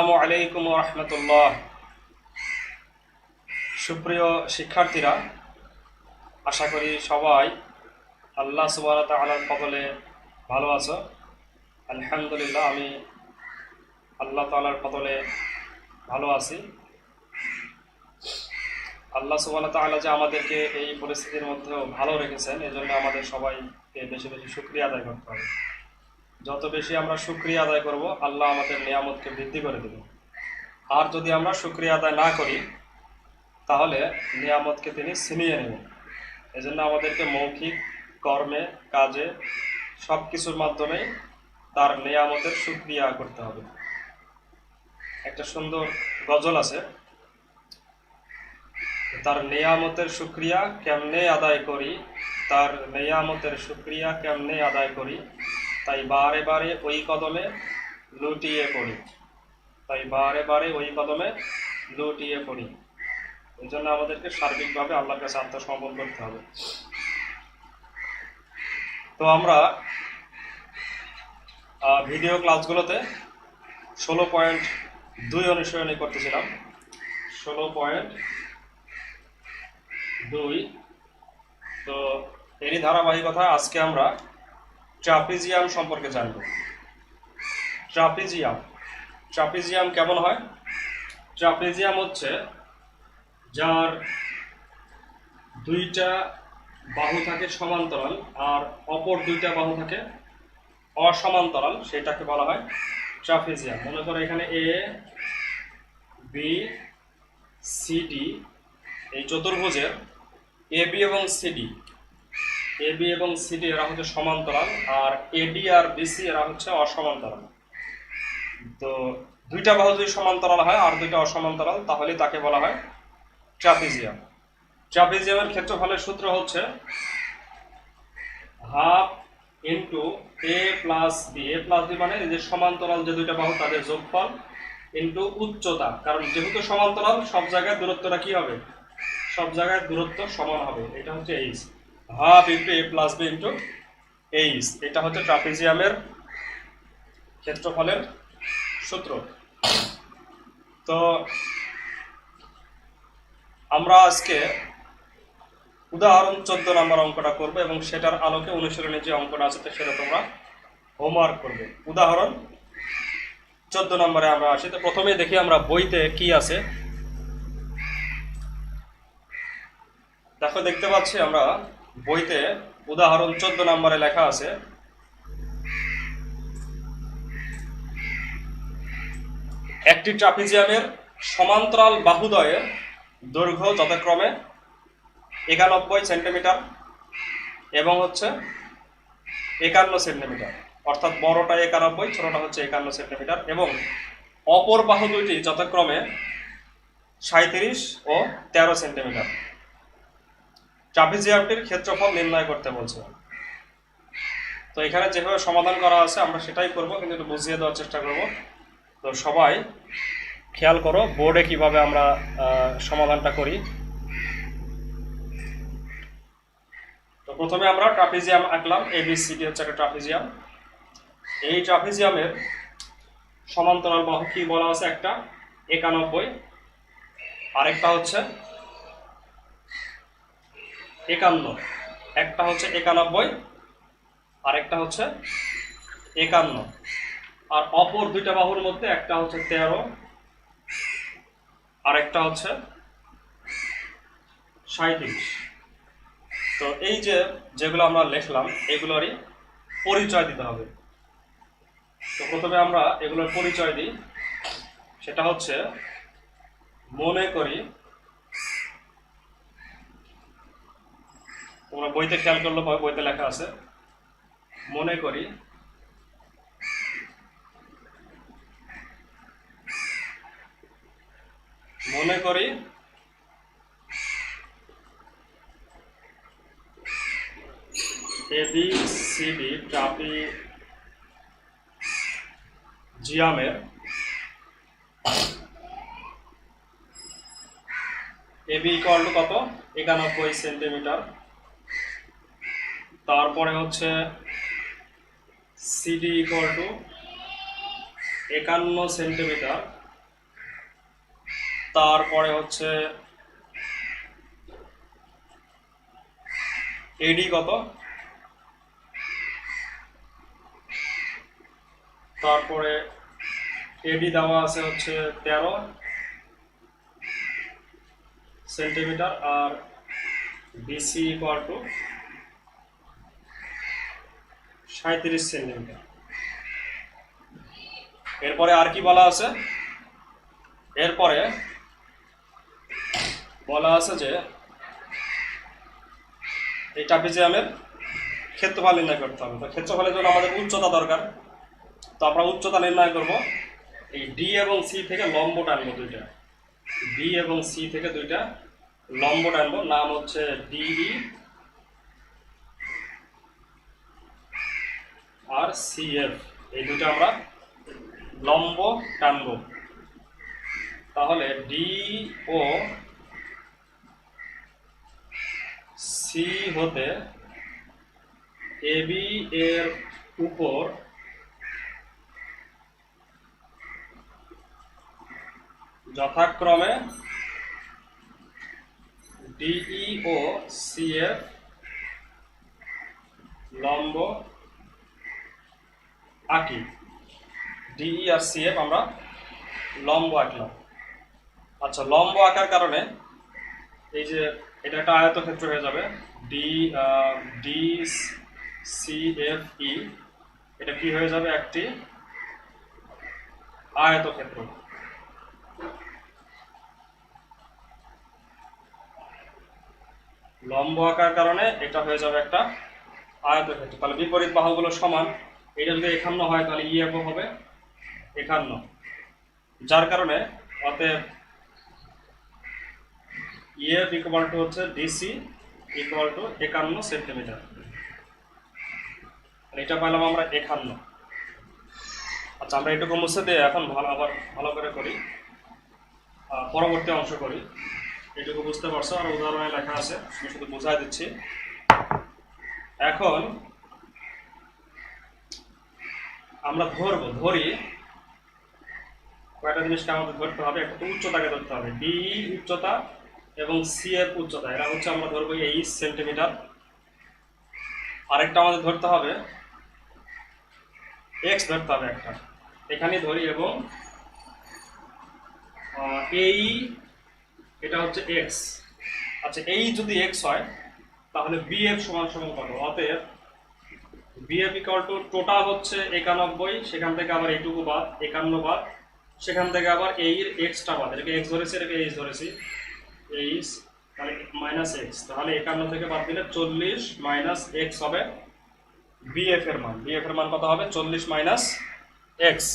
রহমতুল্লাহ। সুপ্রিয় শিক্ষার্থীরা, আশা করি সবাই আল্লাহ সুবাহ তালার ফদলে ভালো আছো। আলহামদুলিল্লাহ, আমি আল্লাহ তালার ফদলে ভালো আছি। আল্লাহ সুবাহ তাআলা যে আমাদেরকে এই পরিস্থিতির মধ্যেও ভালো রেখেছেন এই জন্য আমাদের সবাইকে বেশি বেশি শুক্রিয়া আদায় করতে হবে। যত বেশি আমরা শুক্রিয়া আদায় করব, আল্লাহ আমাদের নিয়ামতকে বৃদ্ধি করে দেবেন আর যদি আমরা শুক্রিয়া আদায় না করি, তাহলে নিয়ামতকে তিনি ছিনিয়ে নেবেন। এজন্য আমাদেরকে মৌখিক, কর্মে, কাজে সব কিছুর মাধ্যমেই তার নিয়ামতের শুক্রিয়া করতে হবে। একটা সুন্দর গজল আছে। তার নিয়ামতের শুক্রিয়া কেমনে আদায় করি, তার নিয়ামতের শুক্রিয়া কেমনে আদায় করি তাই বারে বারে ওই কদমে লুটিয়ে পড়ি। তাই বারে বারে ওই কদমে লুটিয়ে পড়ি। এই জন্য আমাদেরকে সার্বিকভাবে আল্লাহর কাছে আত্মসমর্পণ করতে হবে। তো আমরা ভিডিও ক্লাসগুলোতে ষোলো পয়েন্ট দুই অনুসরণী করতেছিলাম। ষোলো পয়েন্ট দুই। তো এরই ধারাবাহিকতা আজকে আমরা ট্রাপিজিয়াম সম্পর্কে জানব। ট্রাপিজিয়াম। ট্রাপিজিয়াম কেমন হয়? ট্রাপিজিয়াম হচ্ছে যার দুইটা বাহু থাকে সমান্তরাল আর অপর দুইটা বাহু থাকে অসমান্তরাল, সেটাকে বলা হয় ট্রাপিজিয়াম। মনে করো এখানে এ বি সি ডি এই চতুর্ভুজের এ বি এবং সিডি এ বি এবং সিডি এরা হচ্ছে সমান্তরাল আর এডি আর বিসি এরা হচ্ছে অসমান্তরাল। তো দুইটা বাহু যদি সমান্তরাল হয়, আর দুইটা অসমান্তরাল, তাহলে তাকে বলা হয় ট্রাপিজিয়াম। ট্রাপিজিয়ামের ক্ষেত্রফলের সূত্র হচ্ছে half into A plus B A plus B মানে যে সমান্তরাল যে দুইটা বাহু, তাদের যোগফল ইন্টু উচ্চতা। কারণ যেহেতু সমান্তরাল, সব জায়গায় দূরত্বটা কি হবে? সব জায়গায় দূরত্ব সমান হবে। এটা হচ্ছে H half into A plus B into H এটা হচ্ছে ট্রাপিজিয়ামের ক্ষেত্রফলের সূত্র। তো আমরা আজকে উদাহরণ চোদ্দ নম্বর অঙ্কটা করব এবং সেটার আলোকে অনুসরণে যে অঙ্কটা আছে সেটা তোমরা হোমওয়ার্ক করবে। উদাহরণ চোদ্দ নম্বরে আমরা আসি। তো প্রথমে দেখি আমরা বইতে কি আছে। দেখো, দেখতে পাচ্ছি আমরা বইতে উদাহরণ চোদ্দ নম্বরে লেখা আছে, একটি ট্রাপিজিয়ামের সমান্তরাল বাহুদয়ের দৈর্ঘ্য যথাক্রমে একানব্বই সেন্টিমিটার এবং হচ্ছে একান্ন সেন্টিমিটার, অর্থাৎ বড়টা একানব্বই, ছোটটা হচ্ছে একান্ন সেন্টিমিটার এবং অপর বাহু দুইটি যথাক্রমে সাঁত্রিশ ও তেরো সেন্টিমিটার। ট্রাপিজিয়ামটির ক্ষেত্রফল নির্ণয় করতে বলছে। তো এখানে যেভাবে সমাধান করা আছে, আমরা সেটাই করব, কিন্তু একটু বুঝিয়ে দেওয়ার চেষ্টা করব। তো সবাই খেয়াল করো, বোর্ডে কীভাবে আমরা সমাধানটা করি। তো প্রথমে আমরা ট্রাপিজিয়াম আঁকলাম এবিসিডি হচ্ছে একটা ট্রাপিজিয়াম এই ট্রাপিজিয়ামের সমান্তরাল বাহু কি বলা আছে? একটা একানব্বই। আরেকটা হচ্ছে একান্ন। একটা হচ্ছে একানব্বই, আরেকটা হচ্ছে একান্ন। আর অপর দুইটা বাহুর মধ্যে একটা হচ্ছে তেরো, আরেকটা হচ্ছে সাঁত্রিশ তো এই যে যেগুলো আমরা লিখলাম, এগুলোরই পরিচয় দিতে হবে। তো প্রথমে আমরা এগুলোর পরিচয় দিই। সেটা হচ্ছে মনে করি তোমরা বইতে খেয়াল করলে পাবে, বইতে লেখা আছে। মনে করি মনে করি এবি সিডি ট্রাপি জিয়ামের এবি টু কত? একানব্বই সেন্টিমিটার। তারপরে হচ্ছে সিডি ইকুয়াল টু একান্ন সেন্টিমিটার তারপরে হচ্ছে এডি কত? তারপরে এডি দেওয়া আছে হচ্ছে তেরো সেন্টিমিটার আর বিসি ইকুয়াল টু সাঁত্রিশ সেন্টিমিটার। এরপরে আর কি বলা আছে? এরপরে বলা আছে যে, এই ট্রাপিজিয়ামের ক্ষেত্রফল নির্ণয় করতে হবে। তো ক্ষেত্রফলের জন্য আমাদের উচ্চতা দরকার। তো আমরা উচ্চতা নির্ণয় করব। এই ডি এবং সি থেকে লম্ব টানবো দুইটা। ডি এবং সি থেকে দুইটা লম্ব টানবো। নাম হচ্ছে ডিই আর সিএফ এই দুটো আমরা লম্ব টানবো। তাহলে ডি ও সি হতে এবি এর উপর যথাক্রমে ডিই ও সিএফ লম্ব আঁকি। ডিই আর সিএফ আমরা লম্ব আঁকলাম। আচ্ছা লম্ব আঁকার কারণে এই যে এটা একটা আয়তক্ষেত্র হয়ে যাবে। D D C F E এটা কি হয়ে যাবে একটি আয়তক্ষেত্র। লম্ব আঁকার কারণে এটা হয়ে যাবে একটা আয়তক্ষেত্র। তাহলে বিপরীত বাহুগুলো সমান। এটা যদি একান্ন হয়, তাহলে ইএফ হবে একান্ন। যার কারণে অতএব ইএফ ইকুয়াল টু হচ্ছে ডিসি ইকুয়াল টু একান্ন সেন্টিমিটার। এটা পেলাম আমরা একান্ন। আচ্ছা আমরা এটুকু মুছে দিয়ে এখন ভালো, আবার ভালো করে করি। পরবর্তী অংশ করি। এটুকু বুঝতে পারছ, আর উদাহরণে লেখা আছে, আমি শুধু বোঝাই দিচ্ছি। এখন আমরা ধরবো, ধরি। কয়টা জিনিসকে আমাদের ধরতে হবে? একটা উচ্চতাকে ধরতে হবে। ডি উচ্চতা এবং সি এর উচ্চতা। এরা হচ্ছে আমরা ধরবো এই সেন্টিমিটার আরেকটা আমাদের ধরতে হবে। এক্স ধরতে হবে একটা। এখানে ধরি এবং এই, এটা হচ্ছে এক্স আচ্ছা এই যদি এক্স হয়, তাহলে বি বিএফ সমান সমান কত অতএব বিএফ ইকাল টু টোটাল হচ্ছে একানব্বই, সেখান থেকে আবার এইটুকু বাদ, একান্ন বাদ, সেখান থেকে আবার এই এক্সটা বাদ, এটাকে এক্স ধরেছি, এটাকে এইচ ধরেছি। এইচ তাহলে মাইনাস এক্স তাহলে একান্ন থেকে বাদ দিলে চল্লিশ মাইনাস এক্স হবে বিএফ এর মান। বিএফ এর মান কত হবে? চল্লিশ মাইনাস এক্স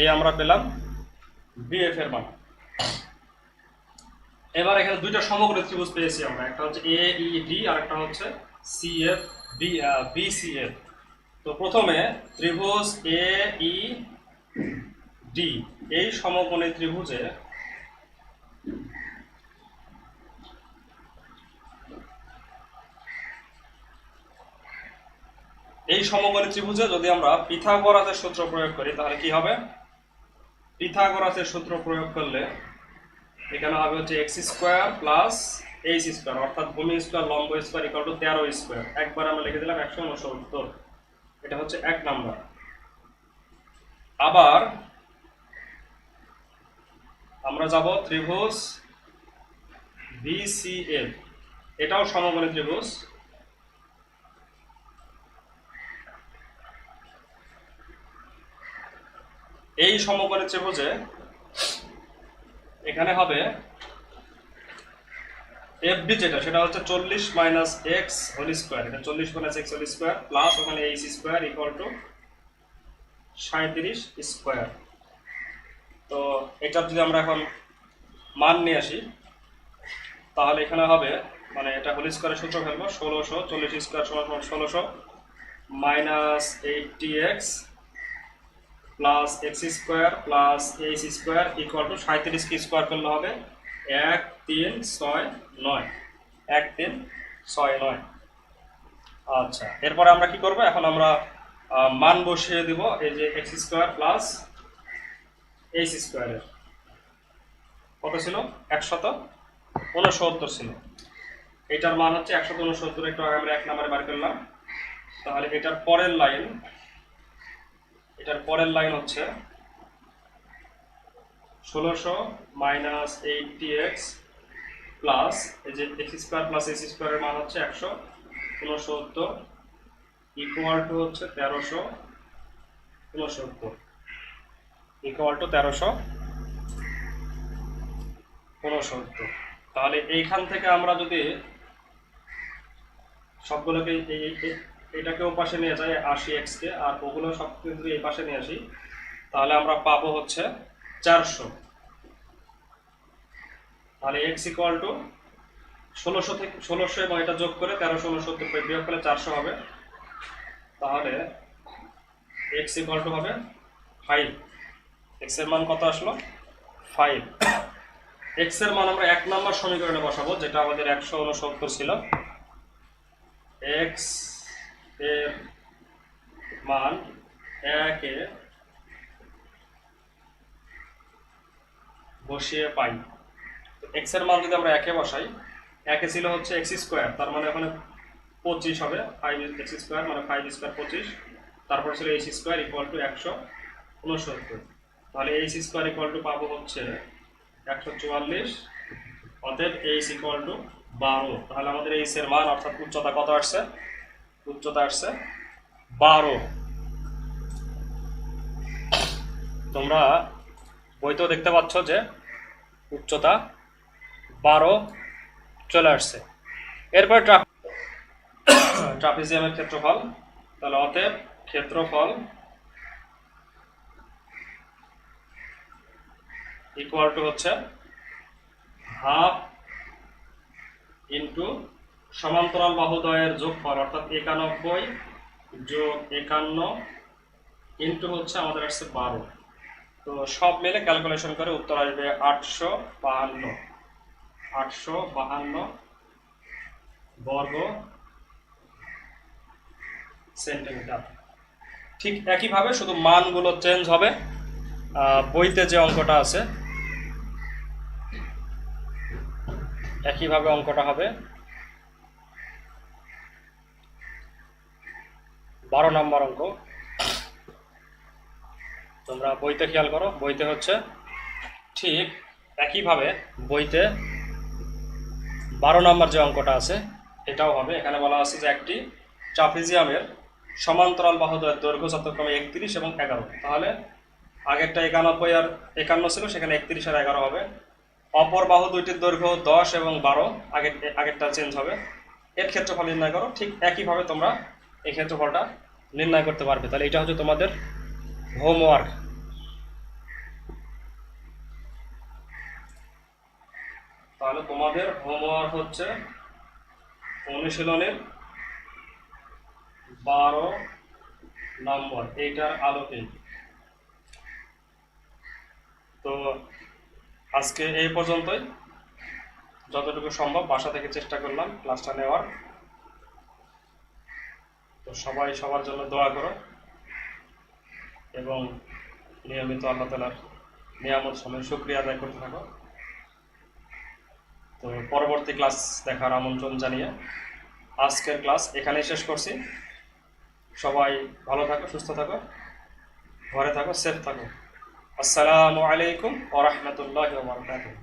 এই আমরা পেলাম বিএফ এর মান। এবার এখানে দুইটা সমগ্র ত্রিভুজ পেয়েছি আমরা, একটা হচ্ছে এ ই ডি আর একটা হচ্ছে C F B B C F তো প্রথমে ত্রিভুজ এ ই ডি এই সমকোণী ত্রিভুজে এই সমকোণী ত্রিভুজে যদি আমরা পিথাগোরাসের সূত্র প্রয়োগ করি, তাহলে কি হবে? পিথাগোরাসের সূত্র প্রয়োগ করলে এখানে হবে হচ্ছে x square plus H square অর্থাৎ ভূমি স্কোয়ার লম্ব স্কোয়ার ইকাল টু তেরো স্কোয়ার একবার আমরা লিখে দিলাম একশো উনসত্তর। এটা হচ্ছে এক নাম্বার। আবার আমরা যাব ত্রিভুজ বিসিএফ এটাও সমকোণী ত্রিভুজ। এই সমকোণী ত্রিভুজে এখানে হবে এফবি যেটা, সেটা হচ্ছে চল্লিশ মাইনাস এক্স হোল স্কোয়ার এটা চল্লিশ minus x whole square plus ওখানে এইচ স্কোয়ার ইকুয়াল টু সাঁত্রিশ স্কোয়ার তো এটার যদি আমরা এখন মান নিয়ে আসি, তাহলে এখানে হবে মানে এটা হোল স্কোয়ারের সূত্র ফেলব, ষোলোশো, চল্লিশ স্কোয়ার সমান সমান ষোলোশো minus eighty x plus x square plus H square equal to সাঁত্রিশকে square করলে হবে এক তিন ছয় নয়। এক তিন ছয় নয়। আচ্ছা এরপরে আমরা কি করব? এখন আমরা মান বসিয়ে দিব এই যে এক্স স্কোয়ার প্লাস এইচ স্কোয়ারের কত ছিল? একশত উনসত্তর ছিল। এটার মান হচ্ছে একশত উনসত্তর, একটু আগে আমরা এক নাম্বারে বার করলাম। তাহলে এটার পরের লাইন, এটার পরের লাইন হচ্ছে ষোলোশো মাইনাস এইটটি এক্স প্লাস এই যে এক্স স্কোয়ার প্লাস এক্স স্কোয়ারের মান হচ্ছে একশো উনসত্তর ইকুয়াল টু হচ্ছে তেরোশো উনসত্তর ইকুয়াল টু তেরোশো উনসত্তর তাহলে এইখান থেকে আমরা যদি সবগুলোকে এটাকে ও পাশে নিয়ে যাই, আশি এক্সকে আর ওগুলো সব যদি এই পাশে নিয়ে আসি, তাহলে আমরা পাবো হচ্ছে চারশো। তাহলে এক্স ইকুয়াল টু ষোলোশো থেকে ষোলোশো এবং এটা যোগ করে উনসত্তর করে বিয়োগ করলে চারশো হবে। তাহলে এক্স ইকুয়াল টু হবে ফাইভ এক্সের মান কত আসলো? ফাইভ এক্সের মান আমরা এক নম্বর সমীকরণে বসাবো, যেটা আমাদের একশো উনসত্তর ছিল। এক্সের মান একে বসিয়ে পাই। এক্সের মান যদি আমরা একে বসাই, একে ছিল হচ্ছে এক্স স্কোয়ার তার মানে ওখানে পঁচিশ হবে ফাইভ এক্স স্কোয়ার মানে ফাইভ স্কোয়ার পঁচিশ, তারপর ছিল এইচ স্কোয়ার ইকুয়াল টু একশো উনসত্তর। তাহলে এইচ স্কোয়ার ইকুয়াল টু পাবো হচ্ছে একশো চুয়াল্লিশ, অতএব এইচ ইকুয়াল টু বারো। তাহলে আমাদের এইচ এর মান, অর্থাৎ উচ্চতা কত আসছে? উচ্চতা আসছে বারো। তোমরা বইতেও দেখতে পাচ্ছ যে উচ্চতা বারো চলে আসছে। এরপর ট্রাপিজিয়ামের ক্ষেত্রফল, তাহলে অতএব ক্ষেত্রফল ইকুয়াল টু হচ্ছে হাফ ইন্টু সমান্তরাল বাহুদয়ের যোগফল, অর্থাৎ একানব্বই যোগ একান্ন ইন্টু হচ্ছে আমাদের আসছে বারো। তো সব মিলে ক্যালকুলেশন করে উত্তর আসবে আটশো বাহান্ন। আটশো বাহান্ন বর্গ সেন্টিমিটার। ঠিক একইভাবে শুধু মানগুলো চেঞ্জ হবে বইতে যে অঙ্কটা আছে, একইভাবে অঙ্কটা হবে। বারো নম্বর অঙ্ক। তোমরা বইতে খেয়াল করো, বইতে হচ্ছে ঠিক একইভাবে বইতে বারো নম্বর যে অঙ্কটা আছে, এটাও হবে। এখানে বলা আছে যে একটি ট্রাপিজিয়ামের সমান্তরাল বাহুদ্বয়ের দৈর্ঘ্য যথাক্রমে একত্রিশ এবং এগারো। তাহলে আগেরটা একানব্বই আর একান্ন ছিল, সেখানে একত্রিশ আর এগারো হবে। অপর বাহু দুইটির দৈর্ঘ্য দশ এবং বারো, আগের আগেরটা চেঞ্জ হবে। এর ক্ষেত্রফল নির্ণয় করো, ঠিক একইভাবে তোমরা এই ক্ষেত্রফলটা নির্ণয় করতে পারবে। তাহলে এটা হচ্ছে তোমাদের হোমওয়ার্ক তাহলে তোমাদের হোমওয়ার্ক হচ্ছে অনুশীলনের বারো নম্বর, এইটার আলোকে। তো আজকে এই পর্যন্তই। যতটুকু সম্ভব বাসা থেকে চেষ্টা করলাম ক্লাসটা নেওয়ার। তো সবাই সবার জন্য দোয়া করো। এবং নিয়মিত আল্লাহ তালার নিয়ামত সময় শুক্রিয়া আদায় করতে থাকো। তো পরবর্তী ক্লাস দেখার আমন্ত্রণ জানিয়ে আজকের ক্লাস এখানেই শেষ করছি। সবাই ভালো থাকো, সুস্থ থাকো, ঘরে থাকো সেফ থাকো। আসসালামু আলাইকুম ওরহমতুল্লাহ বারকাতুহ।